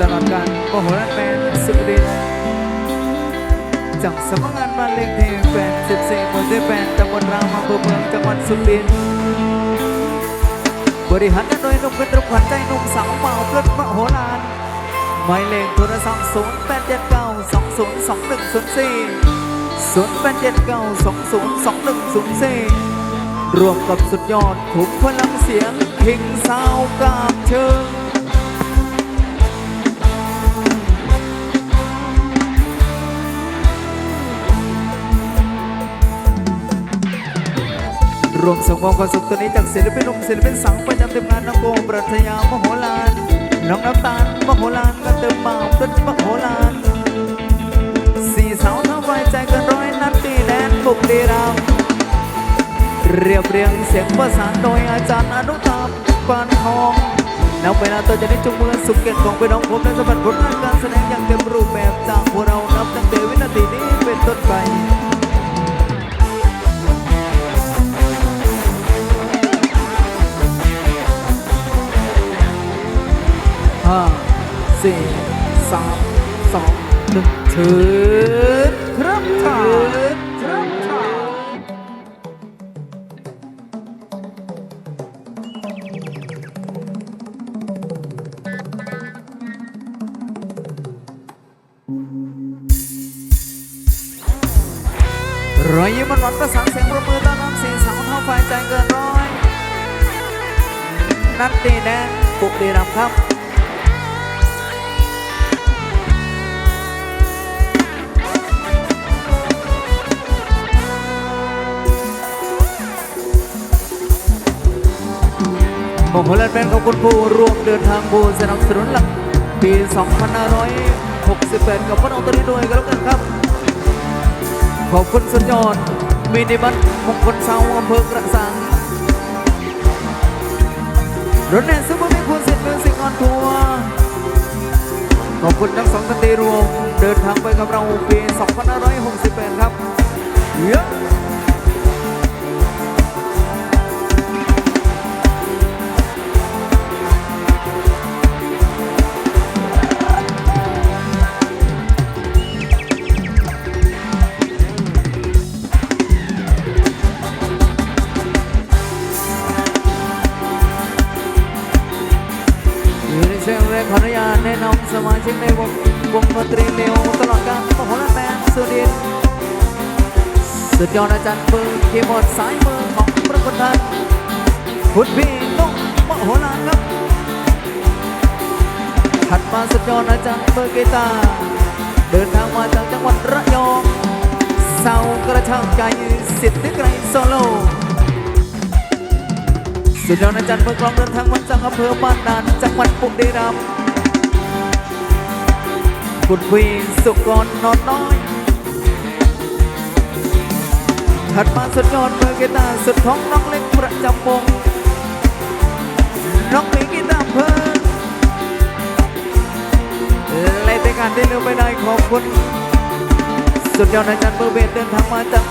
ตลอดการโอโหรันแมนสุดรินจังสำนกงานมาเลขที่แฟนสิบสี่หมู่ที่แปดตำบดรามอำเภอเมืองจังหวัดสุรินทร์บริหารโดยนุ่มเป็นรุ่ขวัญใจนุ่มสาวเมาเพื่อนมโหฬารหมายเลขโทรศัพท์ศูนย์แปดเจ็ดเก้าสองศูนย์สองหนึ่งศูนย์สี่ศูนย์แปดเจ็ดเก้าสองศูนย์สองหนึ่งศูนย์สี่รวมกับสุดยอดขุมพลังเสียงคิงสาวกราบเชิง รวมส่งมอบความสุขตัวนี้จากศิลปินหนุ่มศิลปินสาวประจำทีมงานน้องโบปรัชญามโหฬารน้องน้ำตาลมโหฬารกันเติมมาเพื่อนมโหฬารสี่สาวทั้งไฟใจกันร้อยนัดตีแดนบุกดีรามเรียบเรียงเสียงประสานโดยอาจารย์อนุตามปานทองนับเวลาต่อจากนี้จงมือสุขเกียรติของพี่น้องผมและสมบัติผลงานการแสดงอย่างเต็มรูปแบบจากพวกเรานับตั้งแต่วินาทีนี้เป็นต้นไป ห้าสี่สามสองหนึ่งเชิญครับเชิญครับเชิญรอยยิ้มหวานประสานเสียงประมือต้อนรับสี่สาวเท่าไฟใจเกินร้อยนัดดีแน่ปุกดีรำครับ ผมพลเมืองขอบคุณผู้ร่วมเดินทางผู้สนับสนุนหลักปี 2568 กับพระองค์ตรีด้วยกันแล้วกันครับ ขอบคุณสุดยอดมินิบัสมงคลเสาอำเภอกระสังรถแน่ซูเปอร์มิคูสิทธิ์มิวสิกออนทัวร์ขอบคุณทั้งสองกันตีรวม เดินทางไปกับเราปี 2568 ครับเยอะ นะนสมาชิกในวงวงดนตรีเร็วตลอดการมโหฬารแมนสุดินสุดยอดอาจารย์ปืนคีย์บอร์ดสายมือของพระคุณท่านคุณพี่น้องมโหฬารครับถัดมาสุดยอดอาจารย์เบอร์กีตาร์เดินทางมาจากจังหวัดระยองเศร้ากระช่างใจสิทธิ์ไกรโซโลสุดยอดอาจารย์เมืองกลองเดินทางมาจากอำเภอบ้านนานจังหวัดบุรีรัมย์ คุณวีสุกรนอนน้อยถัดมาสุดยอดมือกีตาร์สุดท้องน้องเล็กประจำวงน้องมีกีตาร์เพิ่มและในการที่ลืมไม่ได้ขอบคุณสุดยอดอาจารย์เบอร์เบสเดินทางมาจาก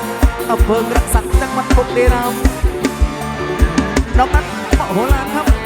อำเภอกระสังจังหวัดบุรีรัมย์น้องนัทมโหฬารครับ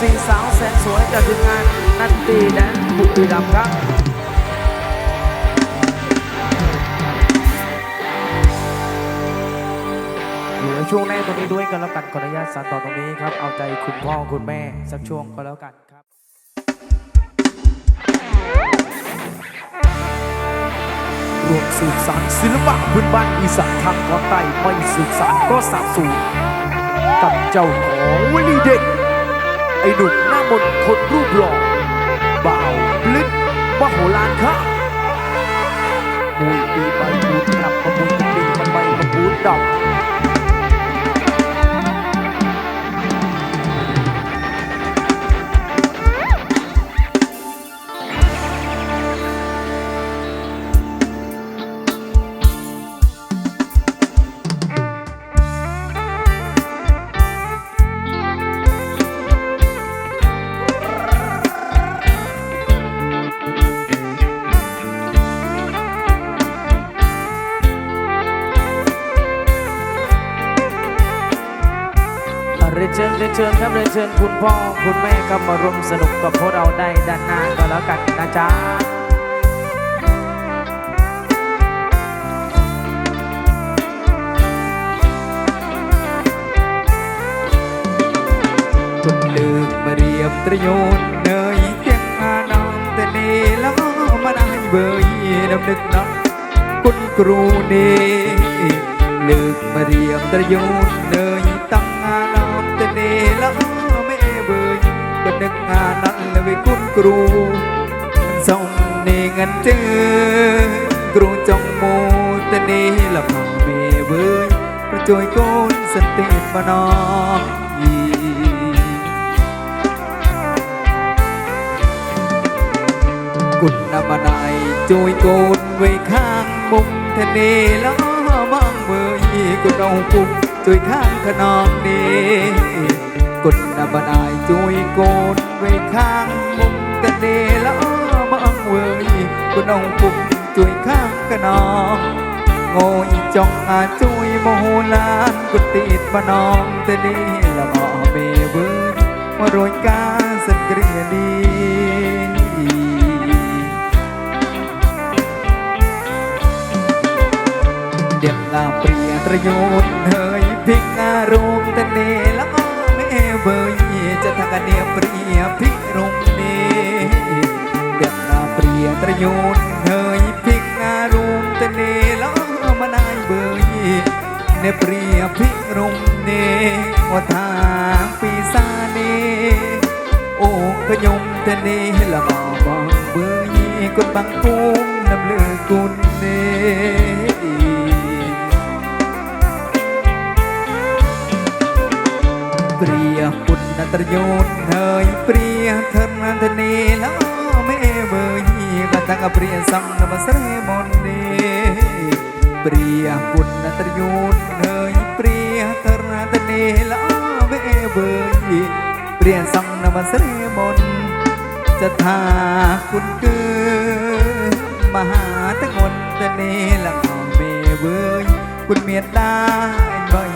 สี่สาวแสนสวยจากทีมงานนันตีแดนบุรีรัมย์ครับอยู่ในช่วงแรกตรงนี้ด้วยกันแล้วกันขออนุญาตสานต่อตรงนี้ครับ เอาใจคุณพ่อคุณแม่สักช่วงก็แล้วกันครับรวมสืบสานศิลปะพื้นบ้านอีสานทางตอนใต้ไม่สืบสานก็สาบสูญ กับเจ้าของวลีเด็กไอ้หนุ่มหน้ามนคนรูปหล่อบ่าวบลิศมโหฬารค่ะมุยปีใบบูดกลับมามุยปีมันใบมาบูดดอก เรียนเชิญคุณพ่อคุณแม่ครับมาร่วมสนุกกับพวกเราได้ด้านหน้าก็แล้วกันนะจ๊ะคุณลืมมาเรียบตระโยนเนยเพียงอาน้ำแต่เนแล้วมาได้เบยน้ำนึกน้ำคุณครูเนลืมมาเรียบตระโยนเนย គុណគ្រូសុំនេះងិនជើគ្រូចង់មោទនីលំមេវើយប្រជួយកូនសន្តិមណោគុណណាមដៃជួយកូនវ័យខាងមុខធនីល្អបងមើលគុណអង្គគុំជួយខាងខ្នងនេះาได้จอยโกนไว้ข้างมุมทะเนละมองเบยกุนเอาปุ่มจอยกุดไว้ข้างมุมทะเนละมองเวยกุนองปุ่มจุยข้างกะนองโง่ยจ้องอาจุยโมโหลานกุติดมานองแต่นี่ละมอเบเบิร์มาโรยกาสันเรียดีเด็ดลาเปรียตระโยนเฮยพิกอารมณ์ต่เน จะทางกันเนียเปรียพิรมเนเด็ดลาเปรียตระโยนเฮยพิกอารมต่เนล้อมานายเบยเนเปรียพิรมเนว่าทางปีศาเนโอ้ขยมต่เนละมาบังเบยกดบังกุ้มน้ำเลือกุนเน เปรียปุณณตรโยนเฮยเปรียเธอนันทนีแล้วแม่เบยกันตังเปรียสังนมาสรมนเนเปรียปุณณตรโยนเฮยเปรียเธอนันทนีแล้วแม่เบยเปรียสังนมาสรมนจะทาคุณเกินมหาตะงนตะเนละขอเมเบยคุณเมียดได้บ่อย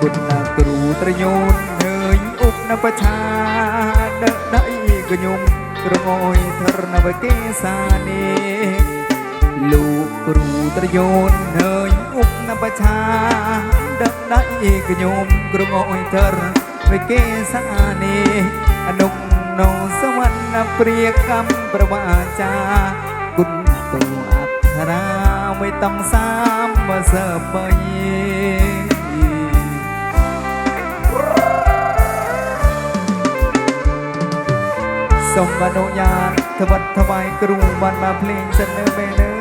ได้ vì quân là cửu tra nhôn hơi úc na pa cha đỡ đẩy cơ nhung cơ ngồi thơ na với kê sa nê lù cửu tra nhôn hơi úc na pa cha đỡ đẩy cơ nhung cơ ngồi thơ với kê sa nê nung nô sa văn na priya kam pravaacha kun tu akhara ไม่ต้องซ้ำมาเสิร์ฟไป ส่งอนุญาตทวัดทวายกรุงวันมาเพลงเสนอเมเนอ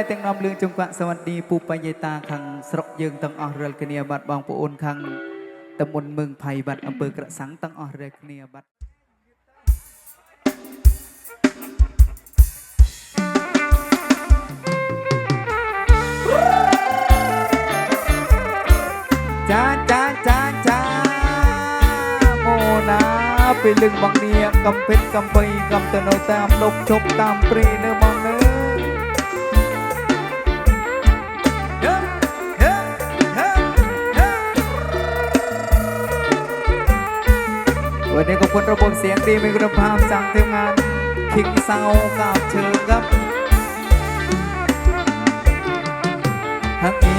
តែទាំងនាំលឿងជុំកក់សវណ្ឌីពូបញ្ញាតាខាងស្រុកយើងទាំងអស់រាល់គ្នាបាទបងប្អូនខាងតំបន់មឹងផៃបាទអំពើក្រសាំងទាំងអស់រាល់គ្នាបាទចាចាចាចាម៉ូណាពេលលឹងបងនាកំពេចកំបីកំទៅនៅតាមលុកជប់តាមព្រីនៅបងនៅ วันนี้ขอบคนระบบเสียงดีมีคุณภาพจากทีมงานคิงเซากับเชิญครับฮักอี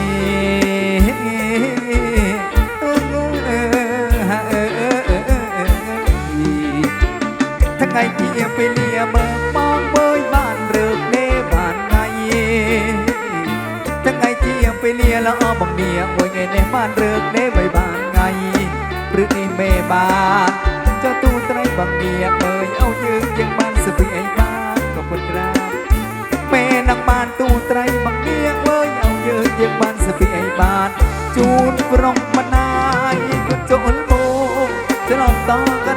ทั้งไงเทียไปเลียเบิกมองเบยบ้านเรือเลบ้านไงทั้งไงเทียไปเลียแล้วอ้อมเมียโวยไงในบ้านเรือเลใบบ้านไงหรือในเมบ้าน នាអើយអោយើងយើងបានសុភីអីបានក៏ពុតក្រាមមេនឹងបានទូត្រៃមកនាអើយអោយើងយើងបានសុភីអីបានជូនប្រុងមណាយគុណចូលមកច្រឡំត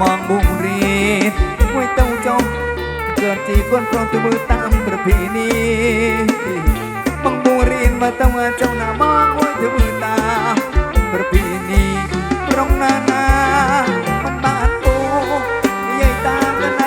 មកបុករីមួយទៅចុងកើតទីគួនប្រងទៅមើលតាមប្រភេទនេះបងបុករីមកទៅចុងណាមកមួយទៅមើលតាមប្រភេទនេះប្រងណាណាមិនបានអូនិយាយតាម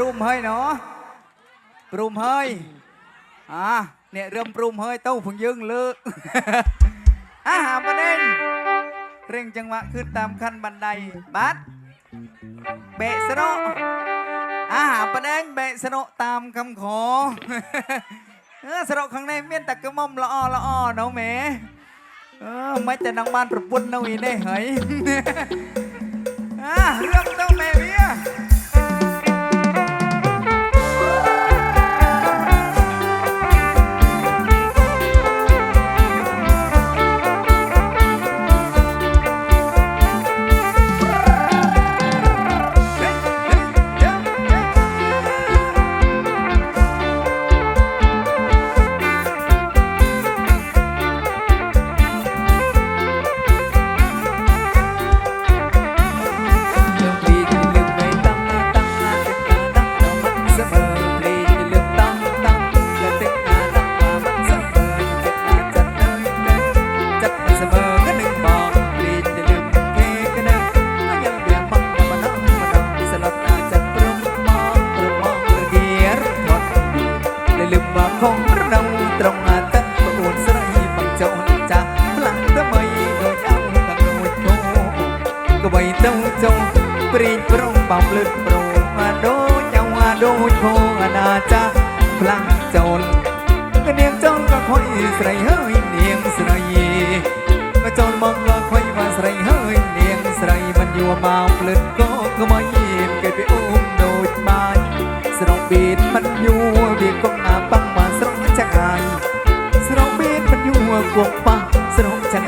ปรุมเฮยเนาะปรุมเฮยอ่าเนี่ยเริ่มปรุมเฮยเต้าผึ่งยึงเลืออาหารประเด็นเร่งจังหวะขึ้นตามขั้นบันไดบัดเบสโนอาหารประเด็นเบสโนตามคำขอเออสโนข้างในเมียนตะกระม่อมละอ้อละอ้อเนาะแม่เออไม่แต่นางบ้านประปุ่นเนาอีเน่เฮ้ยเรื่อง ត្រង់អាទិត្យប្អូនស្រីបងចុងចាស់ផ្លាស់ទៅបីដូចអោទាំងមួយគោក្បីទៅចុងព្រេងប្រងបំលឹកប្រងអាដូចចង់អាដូចគោអាណាចាស់ផ្លាស់ចូនកនាងចូនក៏ខុយស្រីហើយនាងស្រីក៏ចូនមកក៏ខុយមកស្រីហើយនាងស្រីមិនយួរមកភ្លឹកគោ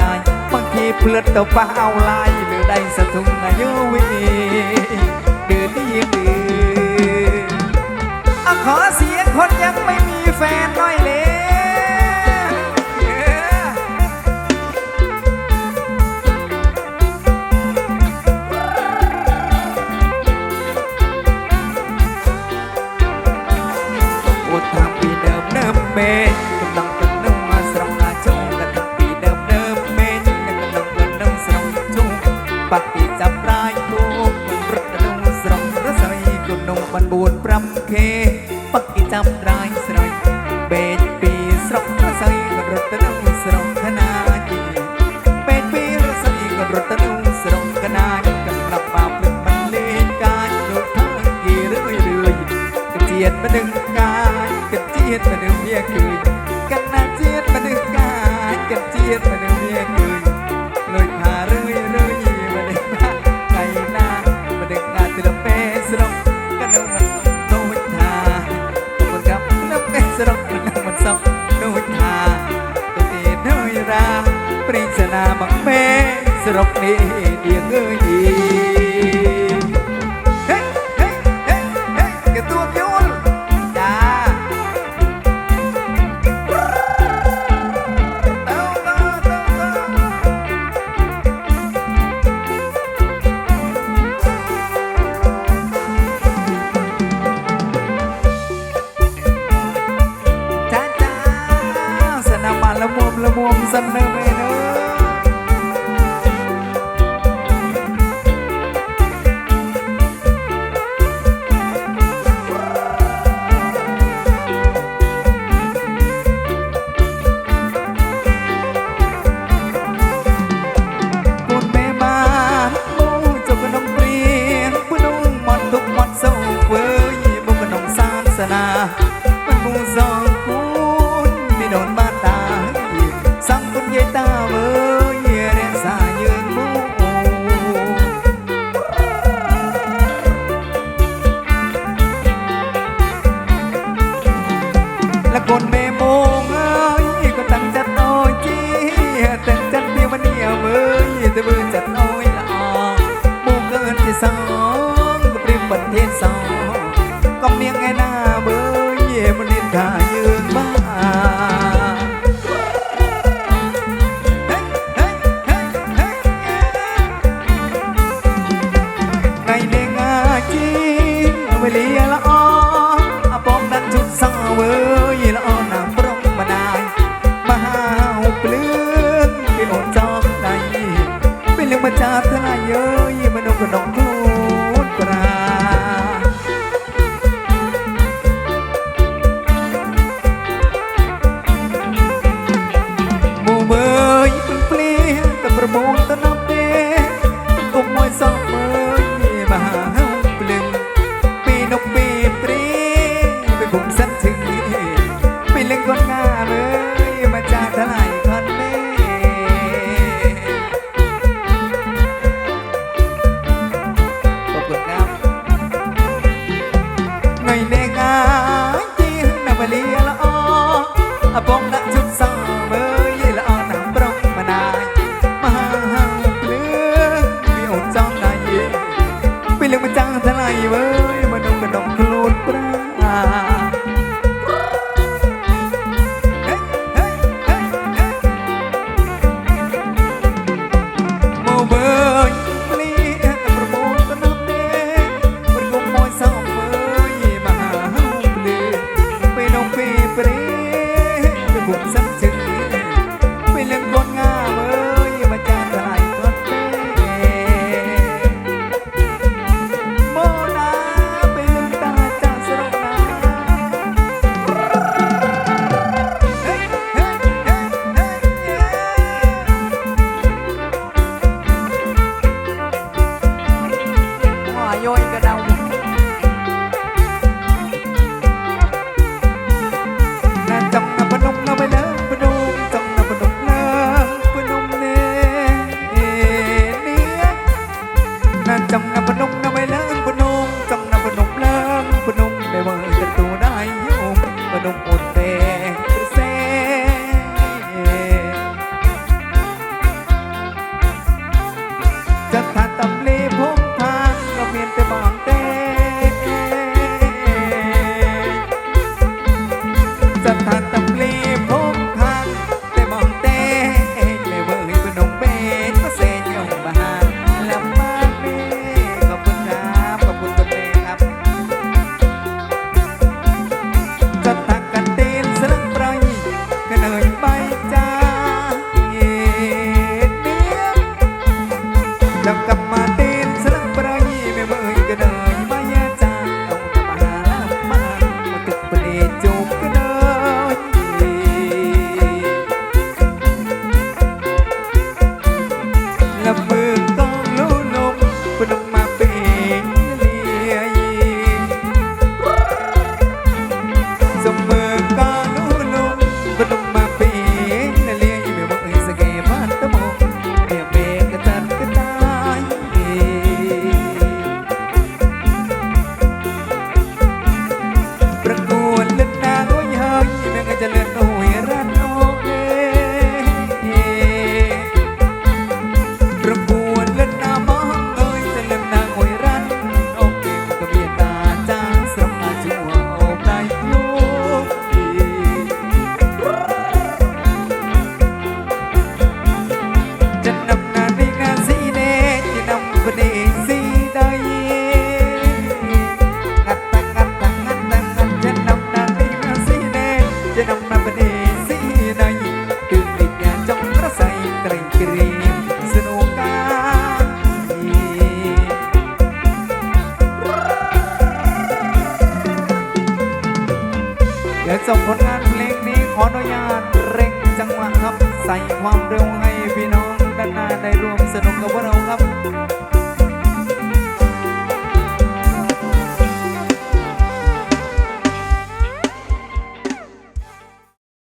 นายบางทีเปลือดตบป้าเอาลายหรือได้สะทุงอายุวิเดือนที่ยืนขอเสียงคนยังไม่มี ស្រុកនឹងមិនសុខនោះថាទៅទេនៅរាព្រេងសាលាមកមេស្រុកនេះនាងអើយ